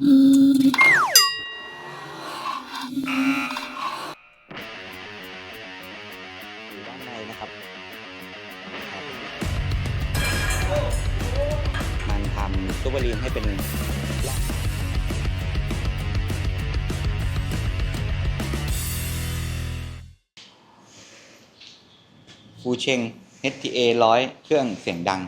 อยู่ด้านในนะครับ มันทำซูเปอร์ลีนให้เป็นร่างฟูเชง HTA 100 เครื่องเสียงดัง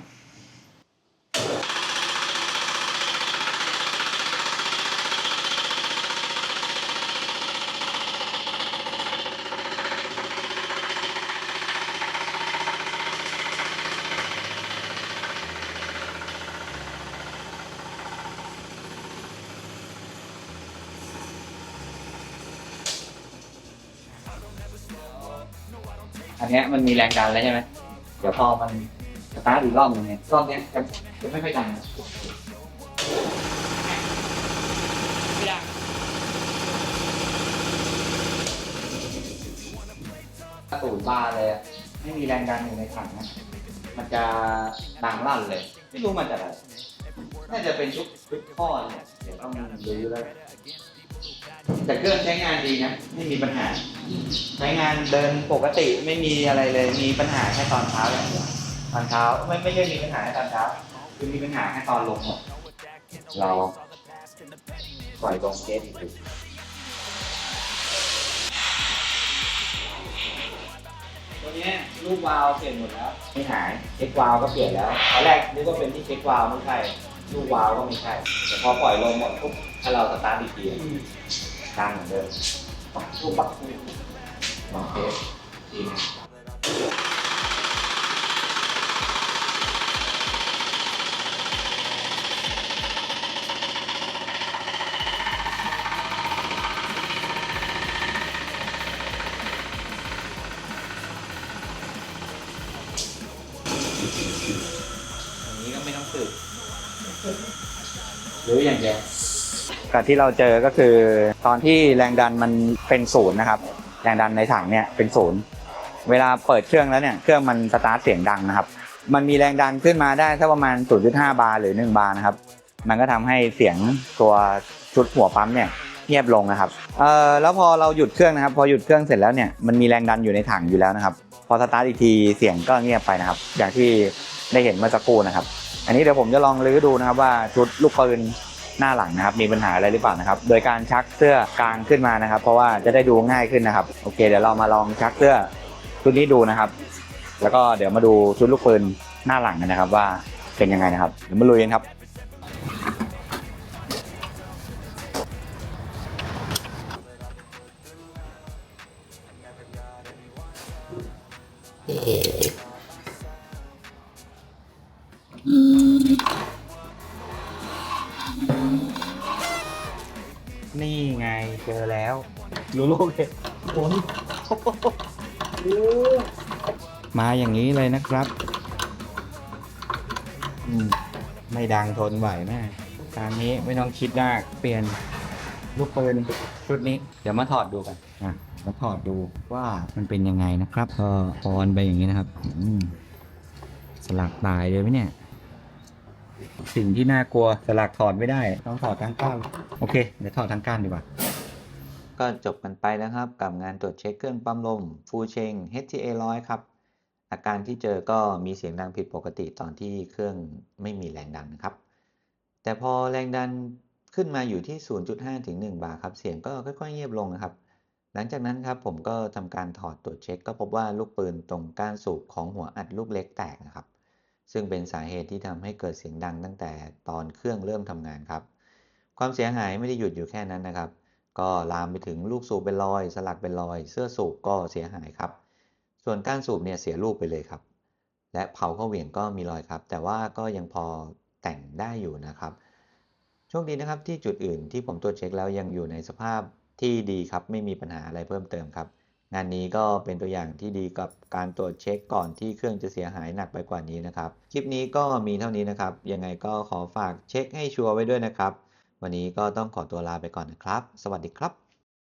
อันเนี้ยมันมีแรงดันแล้วใช่ไหมเดี๋ยวพอมันสตาร์ทอีกรอบหนึงเนี่ยรอบเนี้ยจะจะไม่ค่อยดังนะไม่ดังตูดบาร์เลยอะไม่มีแรงดันอยู่ในถังนะมันจะดังลั่นเลย ไม่รู้มาจากอะไรน่าจะเป็นชุดชุดท่อเนี่ยเดี๋ยวต้องดูแล้ว แต่เครื่องใช้งานดีนะ ไม่มีปัญหา ใช้งานเดินปกติไม่มีอะไรเลย มีปัญหาแค่ตอนเช้าอย่างเดียวตอนเช้าไม่ไม่ใช่มีปัญหาแค่ตอนเช้า คือมีปัญหาแค่ตอนลงหมดเราปล่อยลงเกสอีกทีตัวเนี้ยลูกวาล์วเปลี่ยนหมดแล้ว ไม่หายเช็ควาล์วก็เปลี่ยนแล้วตอนแรกนึกว่าเป็นที่เช็ควาล์วไม่ใช่ลูกวาล์วก็ไม่ใช่แต่พอปล่อยลงหมดปุ๊บถ้าเราสตาร์ทอีกที ดังเหมือนเดิมลูกปักลองเทสดีนะอย่างนี้ก็ไม่ต้องสืบหรืออย่างเดียว กับที่เราเจอก็คือตอนที่แรงดันมันเป็นศูนย์นะครับ แรงดันในถังเนี่ยเป็นศูนย์เวลาเปิดเครื่องแล้วเนี่ยเครื่องมันสตาร์ทเสียงดังนะครับ มันมีแรงดันขึ้นมาได้สักประมาณ 0.5 บาร์หรือ 1 บาร์นะครับ มันก็ทำให้เสียงตัวชุดหัวปั๊มเนี่ยเงียบลงนะครับเอ่อแล้วพอเราหยุดเครื่องนะครับ พอหยุดเครื่องเสร็จแล้วเนี่ยมันมีแรงดันอยู่ในถังอยู่แล้วนะครับ พอสตาร์ทอีกทีเสียงก็เงียบไปนะครับ อย่างที่ได้เห็นเมื่อสักครู่นะครับ อันนี้เดี๋ยวผมจะลองลื้อดูนะครับว่าชุดลูกปืน หน้าหลังนะครับ มีปัญหาอะไรหรือเปล่านะครับ โดยการชักเสื้อกลางขึ้นมานะครับ เพราะว่าจะได้ดูง่ายขึ้นนะครับ โอเค เดี๋ยวเรามาลองชักเสื้อชุดนี้ดูนะครับ แล้วก็เดี๋ยวมาดูชุดลูกปืนหน้าหลังกันนะครับ ว่าเป็นยังไงนะครับ เดี๋ยวมาลุยกันครับ นี่ไงเจอแล้วรู้ลูกเลยโอ้ยมาอย่างนี้เลยนะครับ อืม ไม่ดังทนไหวแม่การนี้ไม่ต้องคิดมากเปลี่ยนลูกปืนชุดนี้ เดี๋ยวมาถอดดูกันอะมาถอดดูว่ามันเป็นยังไงนะครับก็ปอนไปอย่างนี้นะครับสลักตายเลยไหมเนี่ย สิ่งที่น่ากลัวสลักถอดไม่ได้ ต้องถอดทั้งก้านโอเค เดี๋ยวถอดทั้งก้านดีกว่า ก็จบกันไปนะครับ กับงานตรวจเช็คเครื่องปั๊มลมฟูเชง HTA 100ครับ อาการที่เจอก็มีเสียงดังผิดปกติตอนที่เครื่องไม่มีแรงดันครับ แต่พอแรงดันขึ้นมาอยู่ที่ 0.5ถึง1บาร์ครับ เสียงก็ค่อยๆเงียบลงนะครับ หลังจากนั้นครับผมก็ทำการถอดตรวจเช็ค ก็พบว่าลูกปืนตรงก้านสูบของหัวอัดลูกเล็กแตกนะครับ ซึ่งเป็นสาเหตุที่ทำให้เกิดเสียงดังตั้งแต่ตอนเครื่องเริ่มทำงานครับ ความเสียหายไม่ได้หยุดอยู่แค่นั้นนะครับ ก็ลามไปถึงลูกสูบเป็นรอย สลักเป็นรอย เสื้อสูบก็เสียหายครับ ส่วนก้านสูบเนี่ยเสียรูปไปเลยครับ และเผาเข้าเหวี่ยงก็มีรอยครับ แต่ว่าก็ยังพอแต่งได้อยู่นะครับโชคดีนะครับที่จุดอื่นที่ผมตรวจเช็คแล้วยังอยู่ในสภาพที่ดีครับ ไม่มีปัญหาอะไรเพิ่มเติมครับ งานนี้ก็เป็นตัวอย่างที่ดีกับการตรวจเช็คก่อนที่เครื่องจะเสียหายหนักไปกว่านี้นะครับ คลิปนี้ก็มีเท่านี้นะครับ ยังไงก็ขอฝากเช็คให้ชัวร์ไว้ด้วยนะครับ วันนี้ก็ต้องขอตัวลาไปก่อนนะครับ สวัสดีครับ